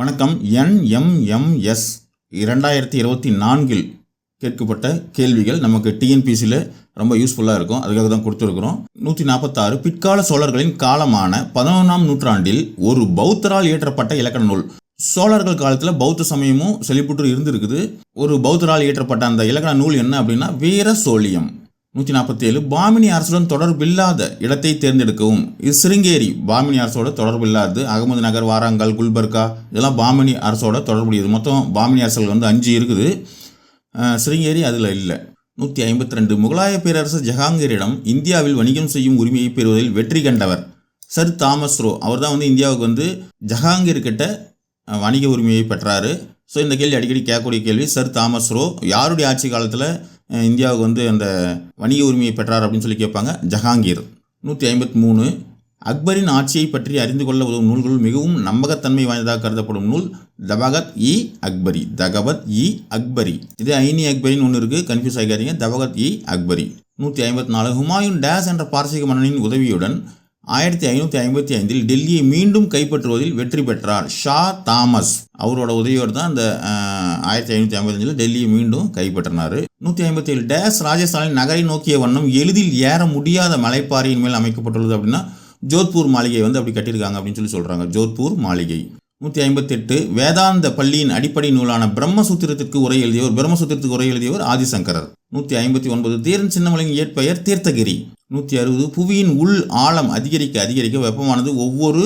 வணக்கம். என்எம்எம்எஸ் இரண்டாயிரத்தி இருபத்தி நான்கில் கேட்கப்பட்ட கேள்விகள் நமக்கு டிஎன்பிசியில் ரொம்ப யூஸ்ஃபுல்லாக இருக்கும். அதுக்காக தான் கொடுத்துருக்குறோம். நூற்றி நாற்பத்தாறு பிற்கால சோழர்களின் காலமான பதினொன்றாம் நூற்றாண்டில் ஒரு பௌத்தரால் இயற்றப்பட்ட இலக்கண நூல். சோழர்கள் காலத்தில் பௌத்த சமயமும் செழிப்புற்று இருந்திருக்குது. ஒரு பௌத்தரால் இயற்றப்பட்ட அந்த இலக்கண நூல் என்ன அப்படின்னா வீர சோழியம் நூற்றி நாற்பத்தி ஏழு பாமினி அரசுடன் தொடர்பில்லாத இடத்தை தேர்ந்தெடுக்கவும். இது சிருங்கேரி பாமினி அரசோட தொடர்பில்லாதது. அகமது நகர் வாராங்கல் குல்பர்கா இதெல்லாம் பாமினி அரசோட தொடர்புடையது. மொத்தம் பாமினி அரசுகள் வந்து அஞ்சு இருக்குது. சிருங்கேரி அதில் இல்லை. நூற்றி ஐம்பத்தி ரெண்டு முகலாய பேரரசர் ஜஹாங்கீரிடம் இந்தியாவில் வணிகம் செய்யும் உரிமையை பெறுவதில் வெற்றி கண்டவர் சர் தாமஸ் ரோ. அவர் தான் வந்து இந்தியாவுக்கு வந்து ஜஹாங்கீர் கிட்ட வணிக உரிமையை பெற்றார். ஸோ இந்த கேள்வி அடிக்கடி கேட்கக்கூடிய கேள்வி சர் தாமஸ் ரோ யாருடைய ஆட்சி காலத்தில் இந்தியாவுக்கு வந்து அந்த வணிக உரிமையை பெற்றார் அப்படின்னு சொல்லி கேட்பாங்க. ஜஹாங்கீர். நூற்றி ஐம்பத்தி மூணு. அக்பரின் ஆட்சியை பற்றி அறிந்து கொள்ள உதவும் நூல்கள் மிகவும் நம்பகத்தன்மை வாய்ந்ததாக கருதப்படும் நூல் தபகத் இ அக்பரி. தகவத் இ அக்பரி. இது ஐனி அக்பரின்னு ஒன்று இருக்குது கன்ஃபியூஸ் ஆகிக்காதீங்க தபகத் இ அக்பரி. நூற்றி ஐம்பத்தி நாலு. ஹுமாயூன் டேஸ் என்ற பாரசீக மன்னனின் உதவியுடன் ஆயிரத்தி ஐநூற்றி ஐம்பத்தி ஐந்தில் டெல்லியை மீண்டும் கைப்பற்றுவதில் வெற்றி பெற்றார் ஷா தாமஸ். அவரோட உதவியோடு தான் அந்த ஆயிரத்தி ஐநூற்றி ஐம்பத்தஞ்சில் டெல்லியை மீண்டும் கைப்பற்றினார். நூற்றி ஐம்பத்தி ஏழு டேஸ் ராஜஸ்தானின் நகரை நோக்கிய வண்ணம் எளிதில் ஏற முடியாத மலைப்பாறையின் மேல் அமைக்கப்பட்டுள்ளது அப்படின்னா ஜோத்பூர் மாளிகை வந்து அப்படி கட்டியிருக்காங்க அப்படின்னு சொல்லி சொல்கிறாங்க ஜோத்பூர் மாளிகை. நூற்றி ஐம்பத்தெட்டு வேதாந்த பள்ளியின் அடிப்படை நூலான பிரம்மசூத்திரத்திற்கு உரை எழுதியவர் பிரம்மசூத்திரத்துக்கு உரை எழுதியவர் ஆதிசங்கரர். நூற்றி ஐம்பத்தி ஒன்பது தீரன் சின்னமலையின் இயற்பெயர் தீர்த்தகிரி. நூற்றி அறுபது. புவியின் உள் ஆழம் அதிகரிக்க அதிகரிக்க வெப்பமானது ஒவ்வொரு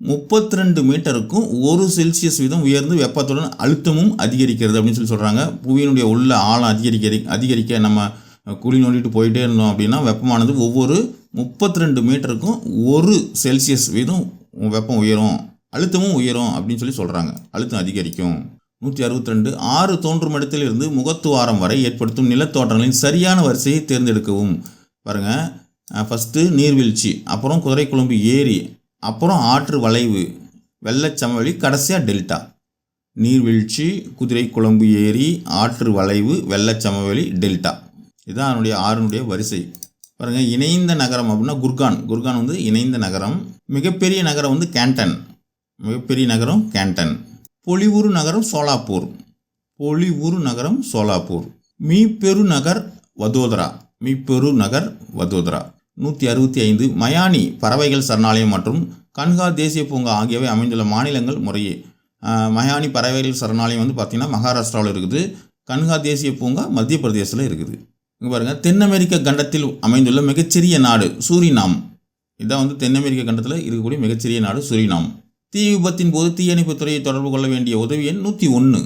முப்பத்தி ரெண்டு மீட்டருக்கும் ஒரு செல்சியஸ் வீதம் உயர்ந்து வெப்பத்துடன் அழுத்தமும் அதிகரிக்கிறது அப்படின்னு சொல்லி சொல்கிறாங்க புவியினுடைய உள்ள ஆழம் அதிகரிக்க அதிகரிக்க நம்ம குழி நோண்டிட்டு போயிட்டே இருந்தோம் அப்படின்னா வெப்பமானது ஒவ்வொரு முப்பத்தி ரெண்டு மீட்டருக்கும் ஒரு செல்சியஸ் வீதம் வெப்பம் உயரும் அழுத்தமும் உயரும் அப்படின்னு சொல்லி சொல்கிறாங்க அழுத்தம் அதிகரிக்கும். நூற்றி அறுபத்தி ரெண்டு ஆறு தோன்றும் இடத்திலிருந்து முகத்துவாரம் வரை ஏற்படுத்தும் நிலத்தோற்றங்களின் சரியான வரிசையை தேர்ந்தெடுக்கவும். பாருங்கள் ஃபஸ்ட்டு நீர்வீழ்ச்சி அப்புறம் குதிரைக்குழம்பு ஏரி அப்புறம் ஆற்று வளைவு வெள்ளச்சமவெளி கடைசியாக டெல்டா. நீர்வீழ்ச்சி குதிரைக்குழம்பு ஏரி ஆற்று வளைவு வெள்ளச்சமவெளி டெல்டா. இதுதான் அதனுடைய ஆறுனுடைய வரிசை. பாருங்கள் இணைந்த நகரம் அப்படின்னா குர்கான். குர்கான் வந்து இணைந்த நகரம். மிகப்பெரிய நகரம் வந்து கேண்டன். மிகப்பெரிய நகரம் கேண்டன். பொலிவுறு நகரம் சோலாப்பூர். பொலிவுறு நகரம் சோலாப்பூர். மீப்பெரு நகர் வதோதரா. மீப்பெரு நகர் வதோதரா. நூற்றி அறுபத்தி ஐந்து மயானி பறவைகள் சரணாலயம் மற்றும் கன்ஹா தேசிய பூங்கா ஆகியவை அமைந்துள்ள மாநிலங்கள் முறையே. மயானி பறவைகள் சரணாலயம் வந்து பார்த்திங்கன்னா மகாராஷ்டிராவில் இருக்குது. கன்ஹா தேசிய பூங்கா மத்திய பிரதேசத்தில் இருக்குது. இங்கே பாருங்கள் தென் அமெரிக்க கண்டத்தில் அமைந்துள்ள மிகச்சிறிய நாடு சூரினாம் இதான் வந்து தென் அமெரிக்க கண்டத்தில் இருக்கக்கூடிய மிகச்சிறிய நாடு சூரினாம் தீ விபத்தின் போது தீயணைப்புத் துறையை தொடர்பு கொள்ள வேண்டிய உதவி எண் நூற்றி ஒன்று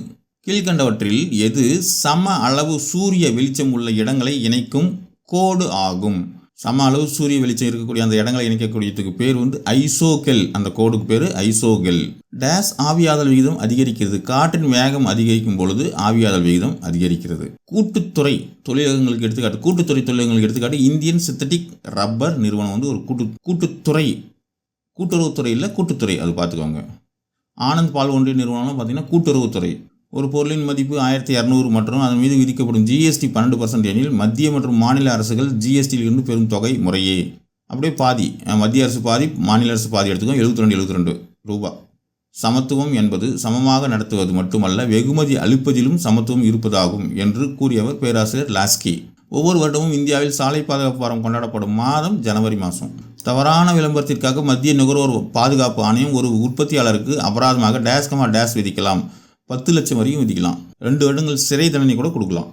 கீழ்கண்டவற்றில் எது சம அளவு சூரிய வெளிச்சம் உள்ள இடங்களை இணைக்கும் கோடு ஆகும். சம அளவு சூரிய வெளிச்சம் இருக்கக்கூடிய அந்த இடங்களை இணைக்கக்கூடியதுக்கு பேர் வந்து ஐசோகெல். அந்த கோடுக்கு பேர் ஐசோகெல். டேஸ் ஆவியாதல் விகிதம் அதிகரிக்கிறது. காற்றின் வேகம் அதிகரிக்கும் பொழுது ஆவியாதல் விகிதம் அதிகரிக்கிறது. கூட்டுத்துறை தொழிலகங்களுக்கு எடுத்துக்காட்டு கூட்டுத்துறை தொழிலகங்களுக்கு எடுத்துக்காட்டு இந்தியன் சிந்தட்டிக் ரப்பர் நிறுவனம் வந்து ஒரு கூட்டு கூட்டுத்துறை கூட்டுறவுத்துறை இல்லை கூட்டுத்துறை. அது பார்த்துக்கோங்க. ஆனந்த் பால் ஒன்றிய நிறுவனம்லாம் பார்த்தீங்கன்னா கூட்டுறவுத்துறை. ஒரு பொருளின் மதிப்பு ஆயிரத்தி இரநூறு மற்றும் அதன் மீது விதிக்கப்படும் ஜிஎஸ்டி பன்னெண்டு பர்சன்ட் எனில் மத்திய மற்றும் மாநில அரசுகள் ஜிஎஸ்டியிலிருந்து பெறும் தொகை முறையே. அப்படியே பாதி மத்திய அரசு பாதி மாநில அரசு பாதி எடுத்துக்கோ எழுபத்தி ரெண்டு எழுபத்தி ரெண்டு ரூபா சமத்துவம் என்பது சமமாக நடத்துவது மட்டுமல்ல வெகுமதி அளிப்பதிலும் சமத்துவம் இருப்பதாகும் என்று கூறியவர் பேராசிரியர் லாஸ்கி. ஒவ்வொரு வருடமும் இந்தியாவில் சாலை பாதுகாப்பு வாரம் கொண்டாடப்படும் மாதம் ஜனவரி மாதம். தவறான விளம்பரத்திற்காக மத்திய நுகர்வோர் பாதுகாப்பு ஆணையம் ஒரு உற்பத்தியாளருக்கு அபராதமாக டேஸ்கமா டேஸ் விதிக்கலாம். பத்து லட்சம் வரையும் விதிக்கலாம். ரெண்டு வருடங்கள் சிறை தண்டனை கூட கொடுக்கலாம்.